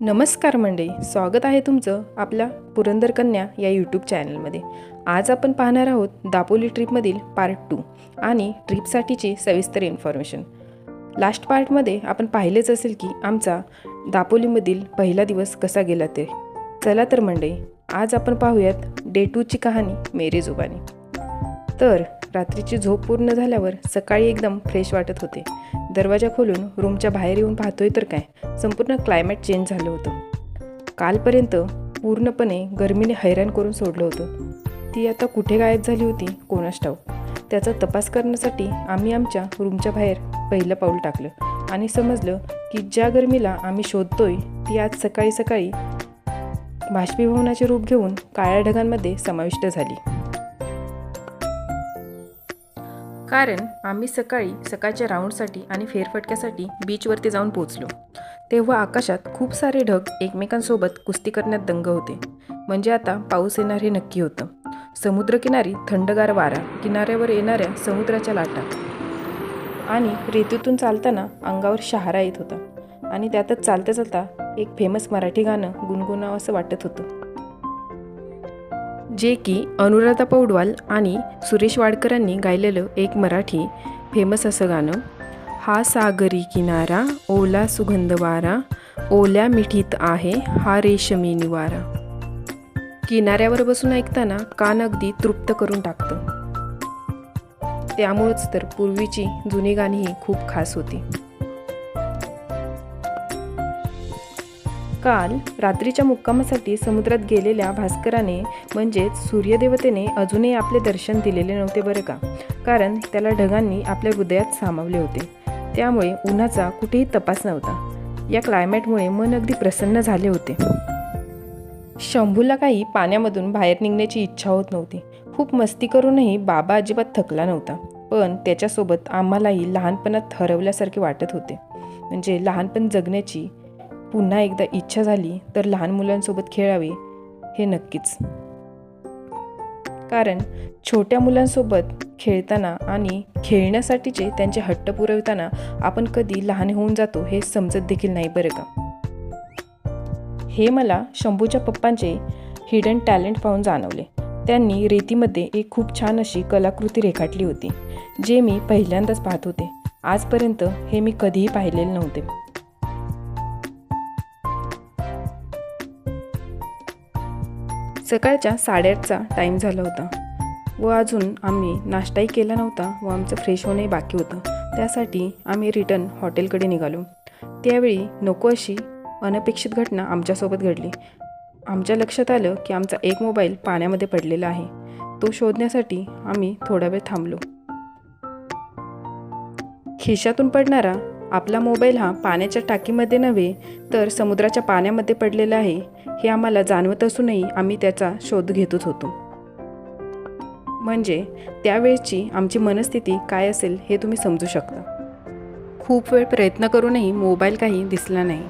नमस्कार मंडळी स्वागत आहे तुमचं आपल्या पुरंदर कन्या या यूट्यूब चॅनलमध्ये आज आपण पाहणार आहोत दापोली ट्रिपमधील पार्ट टू आणि ट्रिपसाठीची सविस्तर इन्फॉर्मेशन लास्ट पार्टमध्ये आपण पाहिलेच असेल की आमचा दापोलीमधील पहिला दिवस कसा गेला ते. चला तर मंडळी आज आपण पाहूयात डे टूची कहाणी मेरे जुबानी तर रात्रीची झोप पूर्ण झाल्यावर सकाळी एकदम फ्रेश वाटत होते. दरवाजा खोलून रूमच्या बाहेर येऊन पाहतोय तर काय? संपूर्ण क्लायमेट चेंज झालं होतं. कालपर्यंत पूर्णपणे गरमीने हैराण करून सोडलं होतं. ती आता कुठे गायब झाली होती? कोणास ठाऊ त्याचा तपास करण्यासाठी आम्ही आमच्या रूमच्या बाहेर पहिलं पाऊल टाकलं आणि समजलं की ज्या गरमीला आम्ही शोधतोय ती आज सकाळी सकाळी बाष्पीभवनाचे रूप घेऊन काळ्या ढगांमध्ये समाविष्ट झाली. कारण आम्ही सकाळी सकाळच्या राऊंडसाठी आणि फेरफटक्यासाठी बीचवरती जाऊन पोचलो तेव्हा आकाशात खूप सारे ढग एकमेकांसोबत कुस्ती करण्यात दंग होते. म्हणजे आता पाऊस येणार हे नक्की होतं. समुद्रकिनारी थंडगार वारा किनाऱ्यावर येणाऱ्या समुद्राच्या लाटा. आणि रेतीतून चालताना अंगावर शहारा येत होता. आणि त्यातच चालता चालता एक फेमस मराठी गाणं गुणगुणावं असं वाटत होतं. जे की अनुराधा पौडवाल आणि सुरेश वाडकरांनी गायलेलं एक मराठी फेमस असं गाणं. हा सागरी किनारा ओला सुगंध वारा ओल्या मिठीत आहे हा रेशमी निवारा. किनाऱ्यावर बसून ऐकताना कान अगदी तृप्त करून टाकतं. त्यामुळंच तर पूर्वीची जुनी गाणीही खूप खास होती. काल रात्रीच्या मुक्कामासाठी समुद्रात गेलेल्या भास्कराने म्हणजेच सूर्यदेवतेने अजूनही आपले दर्शन दिलेले नव्हते बरं का? कारण त्याला ढगांनी आपल्या हृदयात सामावले होते. त्यामुळे उन्हाचा कुठेही तपास नव्हता. या क्लायमेटमुळे मन अगदी प्रसन्न झाले होते. शंभूला काही पाण्यामधून बाहेर निघण्याची इच्छा होत नव्हती. खूप मस्ती करूनही बाबा अजिबात थकला नव्हता. पण त्याच्यासोबत आम्हालाही लहानपणात हरवल्यासारखे वाटत होते. म्हणजे लहानपण जगण्याची पुन्हा एकदा इच्छा झाली तर लहान मुलांसोबत खेळावे हे नक्कीच. कारण छोट्या मुलांसोबत खेळताना आणि खेळण्यासाठीचे त्यांचे हट्ट पुरवताना आपण कधी लहान होऊन जातो हे समजत देखील नाही बरं का? हे मला शंभूच्या पप्पांचे हिडन टॅलेंट पाहून जाणवले. त्यांनी रेतीमध्ये एक खूप छान अशी कलाकृती रेखाटली होती जे मी पहिल्यांदाच पाहत होते. आजपर्यंत हे मी कधीही पाहिलेले नव्हते. सकाळच्या साडेआठचा टाईम झाला होता. व अजून आम्ही नाश्ताही केला नव्हता व आमचं फ्रेश होणंही बाकी होतं. त्यासाठी आम्ही रिटर्न हॉटेलकडे निघालो. त्यावेळी नको अशी अनपेक्षित घटना आमच्यासोबत घडली. आमच्या लक्षात आलं की आमचा एक मोबाईल पाण्यामध्ये पडलेला आहे. तो शोधण्यासाठी आम्ही थोडा वेळ थांबलो. खिशातून पडणारा आपला मोबाईल हा पाण्याच्या टाकीमध्ये नव्हे तर समुद्राच्या पाण्यामध्ये पडलेला आहे हे आम्हाला जाणवत असूनही आम्ही त्याचा शोध घेतच होतो. म्हणजे त्यावेळची आमची मनस्थिती काय असेल हे तुम्ही समजू शकता. खूप वेळ प्रयत्न करूनही मोबाईल काही दिसला नाही.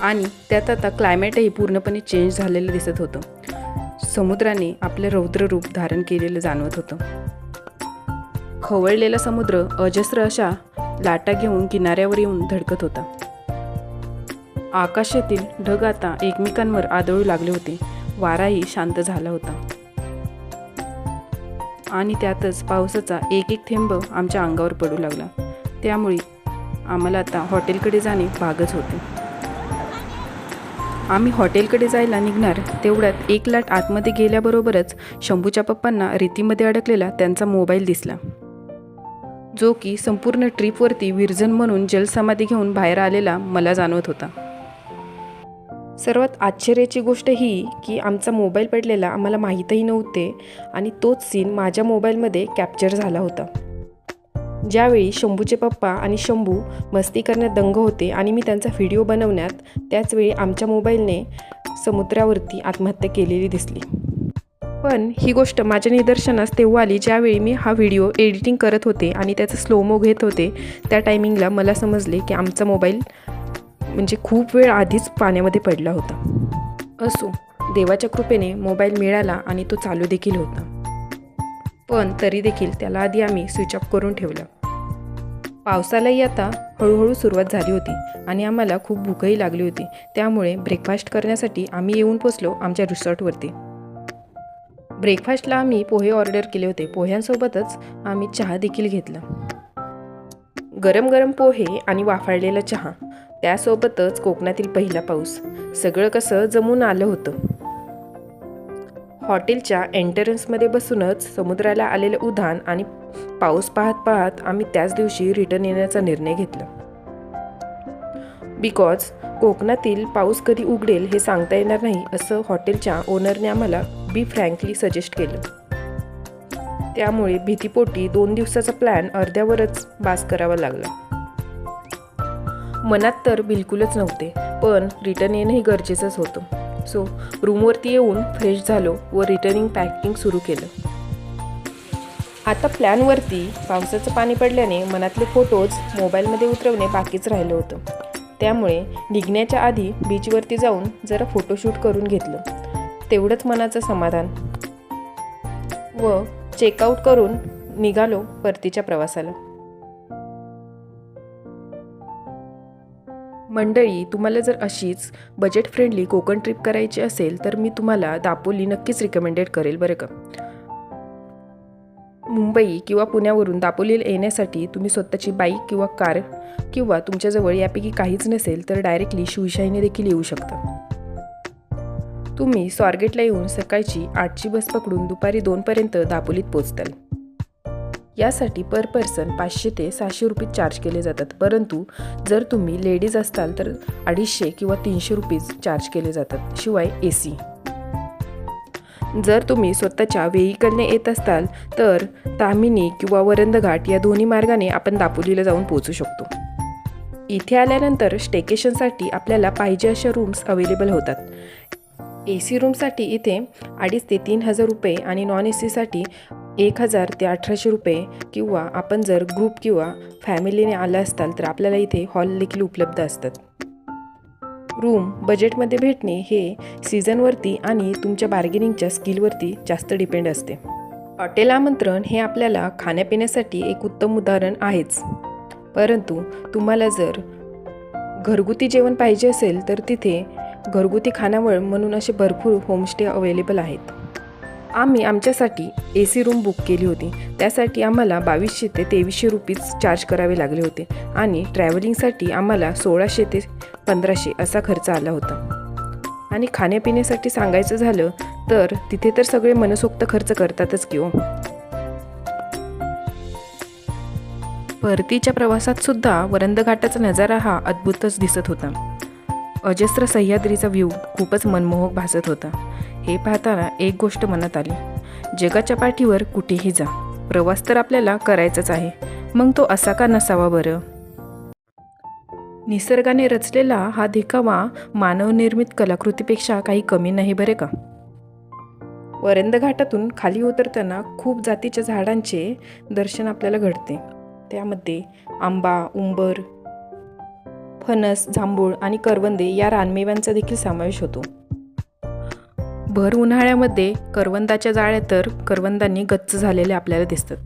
आणि त्यात आता क्लायमेटही पूर्णपणे चेंज झालेलं दिसत होतं. समुद्राने आपलं रौद्र रूप धारण केलेलं जाणवत होतं. खवळलेला समुद्र अजस्र अशा लाटा घेऊन किनाऱ्यावर येऊन धडकत होता. आकाशातील ढग आता एकमेकांवर आदळू लागले होते. वाराही शांत झाला होता. आणि त्यातच पावसाचा एक एक थेंब आमच्या अंगावर पडू लागला. त्यामुळे आम्हाला आता हॉटेलकडे जाणे भागच होते. आम्ही हॉटेलकडे जायला निघणार तेवढ्यात एक लाट आतमध्ये गेल्याबरोबरच शंभूच्या पप्पांना रेतीमध्ये अडकलेला त्यांचा मोबाईल दिसला. जो की संपूर्ण ट्रीपवरती विरजन म्हणून जलसमाधी घेऊन बाहेर आलेला मला जाणवत होता. सर्वात आश्चर्याची गोष्ट ही की आमचा मोबाईल पडलेला आम्हाला माहीतही नव्हते आणि तोच सीन माझ्या मोबाईलमध्ये कॅप्चर झाला होता. ज्यावेळी शंभूचे पप्पा आणि शंभू मस्ती करण्यात दंग होते आणि मी त्यांचा व्हिडिओ बनवण्यात त्याचवेळी आमच्या मोबाईलने समुद्रावरती आत्महत्या केलेली दिसली. पण ही गोष्ट माझ्या निदर्शनास तेव्हा आली ज्यावेळी मी हा व्हिडिओ एडिटिंग करत होते आणि त्याचा स्लोमो घेत होते. त्या टायमिंगला मला समजले की आमचा मोबाईल म्हणजे खूप वेळ आधीच पाण्यामध्ये पडला होता. असो देवाच्या कृपेने मोबाईल मिळाला आणि तो चालू देखील होता. पण तरी देखील त्याला आधी आम्ही स्विच ऑफ करून ठेवलं. पावसालाही आता हळूहळू सुरुवात झाली होती आणि आम्हाला खूप भूकही लागली होती. त्यामुळे ब्रेकफास्ट करण्यासाठी आम्ही येऊन पोचलो आमच्या रिसॉर्टवरती ब्रेकफास्टला आम्ही पोहे ऑर्डर केले होते. पोह्यांसोबतच आम्ही चहा देखील घेतला. गरम गरम पोहे आणि वाफाळलेला चहा. त्यासोबतच कोकणातील पहिला पाऊस. सगळं कसं जमून आलं होतं. हॉटेलच्या एंटरन्समध्ये बसूनच समुद्राला आलेलं उधाण आणि पाऊस पाहत पाहत आम्ही त्याच दिवशी रिटर्न येण्याचा निर्णय घेतला. बिकॉज कोकणातील पाऊस कधी उघडेल हे सांगता येणार नाही असं हॉटेलच्या ओनरने आम्हाला बी फ्रँकली सजेस्ट केलं. त्यामुळे भीतीपोटी दोन दिवसाचा प्लॅन अर्ध्यावरच बास करावा लागला. मनात तर बिलकुलच नव्हते पण रिटर्न येणंही गरजेचंच होतं. सो रूमवरती येऊन फ्रेश झालो व रिटर्निंग पॅकिंग सुरू केलं. आता प्लॅनवरती पावसाचं पाणी पडल्याने मनातले फोटोज मोबाईलमध्ये उतरवणे बाकीच राहिलं होतं. त्यामुळे निघण्याच्या आधी बीचवरती जाऊन जरा फोटोशूट करून घेतलं. तेवढंच मनाचं समाधान. व चेकआउट करून निघालो परतीच्या प्रवासाला. मंडळी तुम्हाला जर अशीच बजेट फ्रेंडली कोकण ट्रिप करायची असेल तर मी तुम्हाला दापोली नक्कीच रिकमेंडेड करेल बरं का. मुंबई किंवा पुण्यावरून दापोलीला येण्यासाठी तुम्ही स्वतःची बाईक किंवा कार किंवा तुमच्याजवळ यापैकी काहीच नसेल तर डायरेक्टली शिवशाहीने देखील येऊ शकता. तुम्ही स्वारगेटला येऊन सकाळची आठची बस पकडून दुपारी दोनपर्यंत दापोलीत पोचताल यासाठी पर पर्सन पाचशे ते सहाशे रुपये चार्ज केले जातात परंतु जर तुम्ही लेडीज असताल तर अडीचशे किंवा तीनशे रुपीज चार्ज केले जातात शिवाय ए सी जर तुम्ही स्वतःच्या व्हेकलने येत असताल तर तामिनी किंवा वरंदघाट या दोन्ही मार्गाने आपण दापोलीला जाऊन पोहोचू शकतो. इथे आल्यानंतर स्टेकेशनसाठी आपल्याला पाहिजे अशा रूम्स अवेलेबल होतात. ए सी रूमसाठी इथे अडीच ते तीन हजार रुपये आणि नॉन ए सीसाठी एक हजार ते अठराशे रुपये किंवा आपण जर ग्रुप किंवा फॅमिलीने आला असताल तर आपल्याला इथे हॉल देखील उपलब्ध असतात. रूम बजेटमध्ये भेटणे हे सीझनवरती आणि तुमच्या बार्गेनिंगच्या स्किलवरती जास्त डिपेंड असते. हॉटेल आमंत्रण हे आपल्याला खाण्यापिण्यासाठी एक उत्तम उदाहरण आहेच. परंतु तुम्हाला जर घरगुती जेवण पाहिजे असेल तर तिथे घरगुती खानावळ म्हणून असे भरपूर होमस्टे अवेलेबल आहेत. आम्ही आमच्यासाठी ए सी रूम बुक केली होती. त्यासाठी आम्हाला बावीसशे ते तेवीसशे रुपीज चार्ज करावे लागले होते आणि ट्रॅव्हलिंगसाठी आम्हाला सोळाशे ते पंधराशे असा खर्च आला होता. आणि खाण्यापिण्यासाठी सांगायचं झालं तर तिथे तर सगळे मनसोक्त खर्च करतातच की हो. परतीच्या प्रवासात सुद्धा वरंद घाटाचा नजारा हा अद्भुतच दिसत होता. अजस्र सह्याद्रीचा व्ह्यू खूपच मनमोहक भासत होता. हे पाहताना एक गोष्ट मनात आली. जगाच्या पाठीवर कुठेही जा. प्रवास तर आपल्याला करायचाच आहे. मग तो असा का नसावा बरं? निसर्गाने रचलेला हा धिकावा मानवनिर्मित कलाकृतीपेक्षा काही कमी नाही बरे का? वरंद घाटातून खाली उतरताना खूप जातीच्या झाडांचे दर्शन आपल्याला घडते. त्यामध्ये आंबा उंबर फणस जांभूळ आणि करवंदे या रानमेव्यांचा देखील समावेश होतो. भर उन्हाळ्यामध्ये करवंदाच्या जाळ्या तर करवंदांनी गच्च झालेले आपल्याला दिसतात.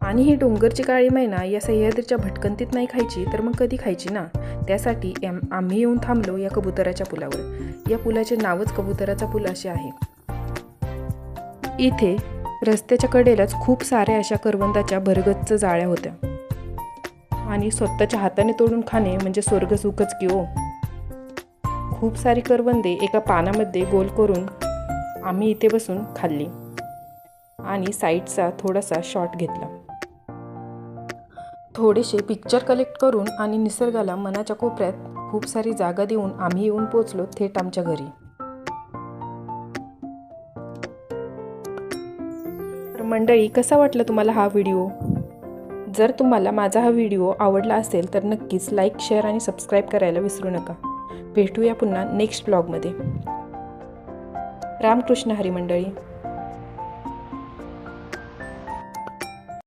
आणि ही डोंगरची काळी मैना या सह्याद्रीच्या भटकंतीत नाही खायची तर मग कधी खायची ना? त्यासाठी एम आम्ही येऊन थांबलो या कबुतराच्या पुलावर. या पुलाचे नावच कबुतराचा पूल असे आहे. इथे रस्त्याच्या कडेलाच खूप साऱ्या अशा करवंदाच्या भरगच्च जाळ्या होत्या. आणि स्वतःच्या हाताने तोडून खाणे म्हणजे स्वर्गसुखच की ओ खूप सारी करवंदे एका पानामध्ये गोल करून आम्ही इथे बसून खाल्ली आणि साईडचा थोडासा शॉट घेतला. थोडेसे पिक्चर कलेक्ट करून आणि निसर्गाला मनाच्या कोपऱ्यात खूप सारी जागा देऊन आम्ही येऊन पोचलो थेट आमच्या घरी. तर मंडळी कसा वाटला तुम्हाला हा व्हिडिओ? जर तुम्हाला माझा हा व्हिडिओ आवडला असेल तर नक्कीच लाईक शेअर आणि सबस्क्राईब करायला विसरू नका. भेटूया पुन्हा नेक्स्ट ब्लॉगमध्ये रामकृष्ण हरी मंडळी